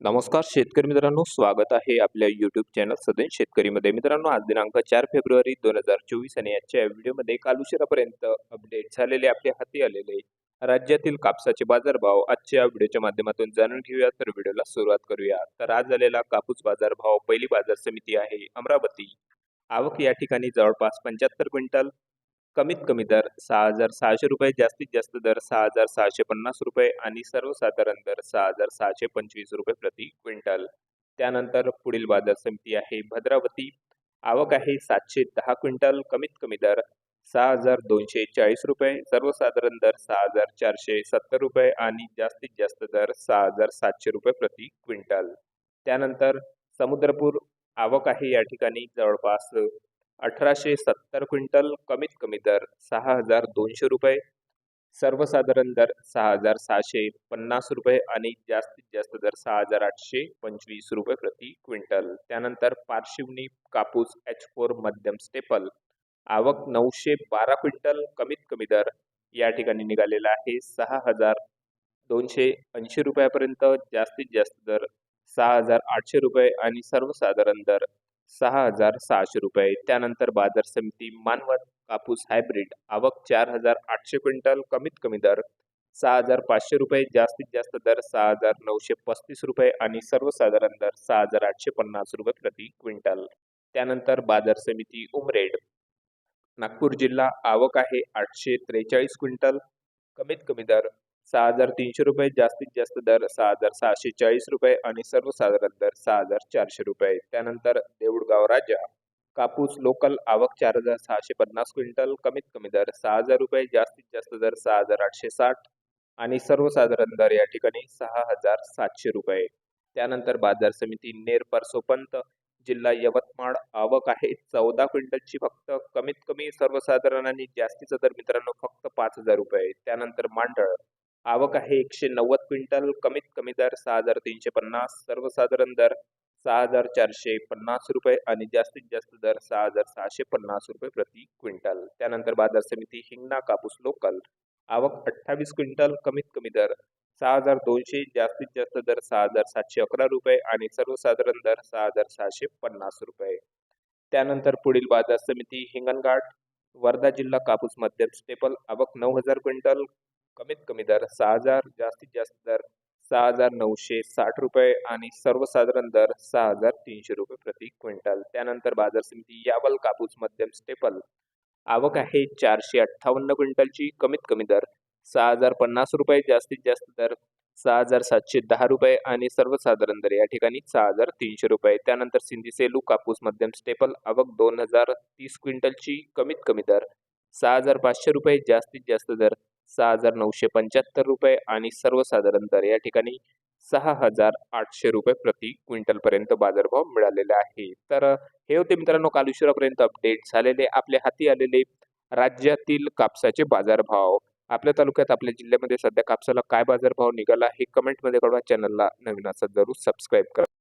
नमस्कार शेतकरी मित्रांनो. स्वागत आहे आपल्या युट्यूब चॅनल सदैन शेतकरीमध्ये. मित्रांनो आज दिनांक चार फेब्रुवारी दोन हजार चोवीस आणि आजच्या व्हिडिओमध्ये काल उशिरापर्यंत अपडेट झालेले आपल्या हाती आलेले राज्यातील कापसाचे बाजारभाव. आजच्या व्हिडिओच्या माध्यमातून जाणून घेऊया. तर व्हिडिओला सुरुवात करूया. तर आज झालेला कापूस बाजारभाव पहिली बाजार समिती आहे अमरावती. आवक या ठिकाणी जवळपास पंच्याहत्तर क्विंटल कमीत कमी दर सहा हजार सहाशे रुपये जास्तीत जास्त दर सहा हजार सहाशे पन्नास रुपये आणि सर्वसाधारण दर सहा हजार सहाशे पंचवीस रुपये प्रति क्विंटल. त्यानंतर पुढील बाजार समिती आहे भद्रावती. आवक आहे सातशे दहा क्विंटल कमीत कमी दर सहा हजार दोनशे चाळीस रुपये सर्वसाधारण दर सहा हजार चारशे सत्तर रुपये आणि जास्तीत जास्त दर सहा हजार सातशे रुपये प्रति क्विंटल. त्यानंतर समुद्रपूर आवक आहे या ठिकाणी जवळपास अठराशे सत्तर क्विंटल कमीत कमी दर सहा हजार दोनशे रुपये सर्वसाधारण दर सहा हजार सहाशे पन्नास रुपये आणि जास्तीत जास्त दर सहा हजार आठशे पंचवीस रुपये प्रति क्विंटल. त्यानंतर पारशिवनी कापूस एच फोर मध्यम स्टेपल आवक नऊशे बारा क्विंटल कमीत कमी दर या ठिकाणी निघालेला आहे. सहा हजार दोनशे ऐंशी रुपयापर्यंत जास्तीत जास्त दर सहा हजार आठशे रुपये आणि सर्वसाधारण दर सहा हजार सहाशे रुपये. त्यानंतर बाजार समिती मानवत कापूस हायब्रिड. आवक चार हजार आठशे क्विंटल. कमीत कमी दर सहा हजार पाचशे रुपये. जास्तीत जास्त दर सहा हजार नऊशे पस्तीस रुपये आणि सर्वसाधारण दर सहा हजार आठशे पन्नास रुपये प्रति क्विंटल. त्यानंतर बाजार समिती उमरेड. नागपूर जिल्हा आवक आहे आठशे त्रेचाळीस क्विंटल. कमीत कमी दर सहा हजार तीनशे रुपये जास्तीत जास्त दर सहा हजार सहाशे चाळीस रुपये आणि सर्वसाधारण दर सहा हजार चारशे रुपये. त्यानंतर देऊळगाव राजा कापूस लोकल आवक चार हजार सहाशे पन्नास क्विंटल कमीत कमी दर सहा हजार रुपये जास्तीत जास्त दर सहा हजार आठशे साठ आणि सर्वसाधारण दर या ठिकाणी सहा हजार सातशे रुपये. त्यानंतर बाजार समिती नेर परसोपंत जिल्हा यवतमाळ आवक आहे चौदा क्विंटलची फक्त कमीत कमी सर्वसाधारण आणि जास्तीचा दर मित्रांनो फक्त पाच हजार रुपये. त्यानंतर मांडळ आवक आहे एकशे नव्वद क्विंटल कमीत कमी दर सहा हजार तीनशे पन्नास सर्वसाधारण दर सहा हजार चारशे पन्नास रुपये आणि जास्तीत जास्त दर सहा हजार सहाशे पन्नास रुपये प्रति क्विंटल. त्यानंतर बाजार समिती हिंगणा कापूस लोकल. आवक अठ्ठावीस क्विंटल कमीत कमी दर सहा हजार दोनशे जास्तीत जास्त दर सहा हजार सातशे अकरा रुपये आणि सर्वसाधारण दर सहा हजार सहाशे पन्नास रुपये. त्यानंतर पुढील बाजार समिती हिंगणघाट वर्धा जिल्हा कापूस मध्यम स्टेपल आवक नऊ हजार क्विंटल कमीत कमी दर सहा हजार जास्तीत जास्त दर सहा हजार नऊशे साठ रुपये आणि सर्वसाधारण दर सहा हजार तीनशे रुपये प्रति क्विंटल. त्यानंतर बाजार समिती यावल कापूस मध्यम स्टेपल. आवक आहे चारशे अठ्ठावन्न क्विंटलची. कमीत कमी दर सहा हजार पन्नास रुपये जास्तीत जास्त दर सहा हजार सातशे दहा रुपये आणि सर्वसाधारण दर या ठिकाणी सहा हजार तीनशे रुपये. त्यानंतर सिंधी सेलू कापूस मध्यम स्टेपल आवक दोन हजार तीस क्विंटलची. कमीत कमी दर सहा हजार पाचशे रुपये जास्तीत जास्त दर सहा हजार नऊशे पंच्याहत्तर रुपये आणि सर्वसाधारण दर या ठिकाणी सहा हजार आठशे रुपये प्रति क्विंटलपर्यंत बाजारभाव मिळालेला आहे. तर हे होते मित्रांनो काल उशिरापर्यंत अपडेट झालेले आपल्या हाती आलेले राज्यातील कापसाचे बाजारभाव. आपल्या तालुक्यात आपल्या जिल्ह्यामध्ये सध्या कापसाला काय बाजारभाव निघाला हे कमेंटमध्ये कळवा. चॅनलला नवीन असं जरूर सबस्क्राईब करा.